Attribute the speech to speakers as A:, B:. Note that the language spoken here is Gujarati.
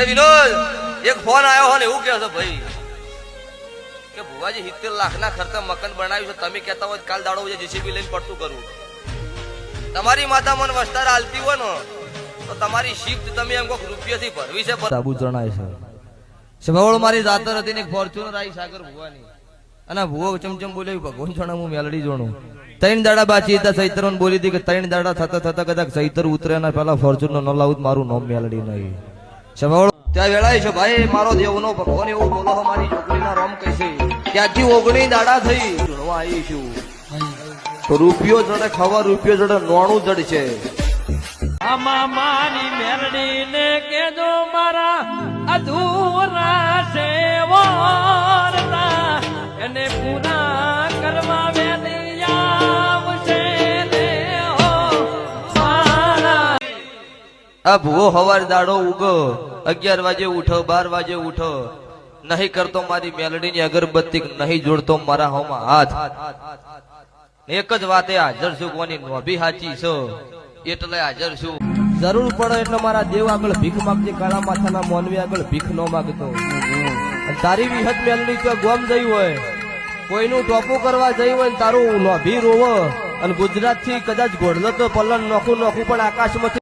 A: એ વિનોદ એક ફોન આવ્યો હોય ને એવું કહે ભાઈ, કે ભુવાજી સિત્તેર લાખના ખર્ચે મકાન બનાવ્યું છે, તમે કહેતા હોય કાલ દાડો જીસીબી લઈને પડતું કરવું તમારી માતા મન વસ્તાર હાલતી હોય ને, તો તમારી શિફ્ટ તમે એમ કોઈક રૂપિયાથી ભરવી છે સાબુ જણાય છે. સભાવળ મારી જાતર હતી ને ફોર્ચ્યુનર આવી સાગર ભુવાની. અને ભુવો ચમચમ બોલ્યો, ભગવાન જણા હું મેલડી જોણું. ત્રણ દાડા બાચી હતા સૈતર બોલી હતી કે ત્રણ દાડા થતા થતા કદાચ સૈતર ઉતરે ના પેલા ફોર્ચ્યુનર ન લાવું મારું નામ મેલડી નહીં. ત્યાં વેળાય છે ભાઈ મારો દેવનો ભગવાન એવું બોલો મારી છોકરીના રોમ કહેશે ત્યાંથી ઓગણી દાડા થઈ. જોડવા આવી છું. રૂપિયો જડે ખબર રૂપિયો જડે નોણું છે.
B: આમાં મારી મેરડીને કેજો મારા અધૂરા
A: આ ભૂવો હવાર દાડો ઉગો. અગિયાર વાજે ઉઠો, બાર વાજે ઉઠો. નહીં કરતો મારી મેલડીની અગરબત્તી, નહીં જોડતો મારા હોમાં હાથ. એક જ વાતે હાજર છું નોભી હાચી છો? એટલે હાજર છું. જરૂર પડે એટલે મારા દેવ આગળ ભીખ માંગજે, કાળા માથાના મોનવી આગળ ભીખ ન માગતો. તારી વિહત મેલડી તો ગોમ જઈ હોય. કોઈનું ટોપું કરવા જઈ હોય તારું નોભી રોવ. અને ગુજરાતથી કદાચ ઘોડલો તો પલન નોખું નોખું પણ આકાશમાંથી